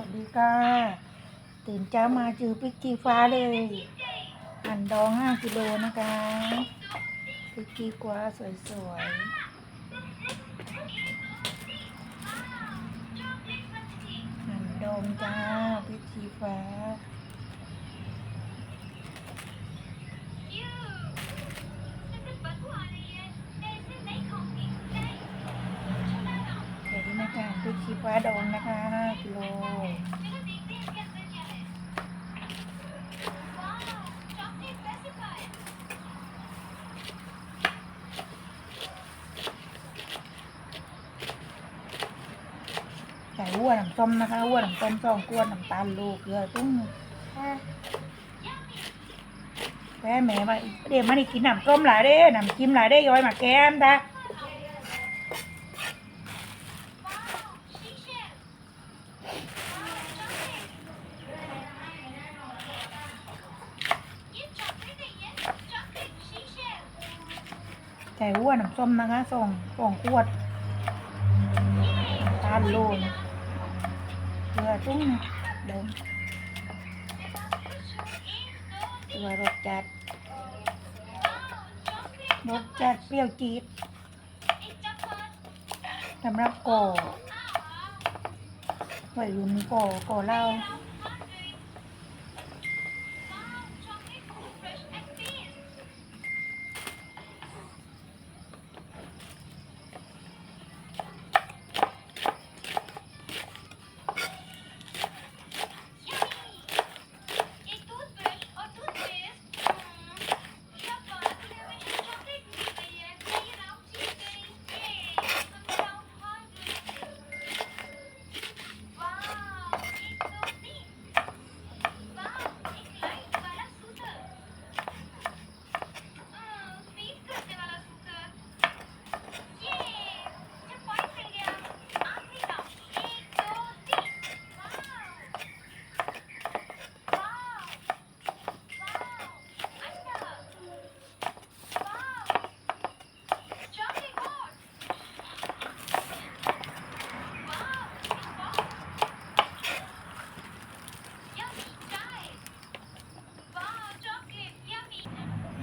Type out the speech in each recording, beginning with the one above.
สวัสดีค่ะตื่นเช้ามาเจอพริกชี้ฟ้าเลยหั่นดองห้ากิโลนะคะพริกชี้ฟ้าสวยๆหั่นดองจ้าพริกชี้ฟ้า เดี๋ยวนี้นะ คะพริกชี้ฟ้าดองนะคะห้ากิโลใส่หัวน้ำส้มนะคะหัวน้ำส้มสองขวดน้ำตาลโลเกลือตุ้งแม่แม่มาเดี๋ยวมาได้กินน้ำส้มหลายเด้น้ำจิ้มหลายเด้ย้อยมาแก้มตา ใส่หัวน้ำส้มนะคะสองสองขวดตาลโลนเกลือตุ้งเดิมเตัวรสจัดรสจัดเปรี้ยวจี๊ดสำหรับก่อวัยรุ่นก่อก่อเล้า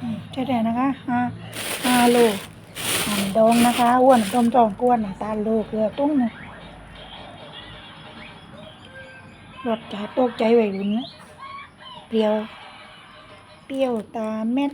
อืม ใช่แล้วนะคะห้าห้าโลหันดองนะคะอ้วนต้มจองก้วนตาลโลเกลือตุ้งนะรสจัดตกใจไหวรุ่นนะเปรี้ยว เปรี้ยวตาเม็ด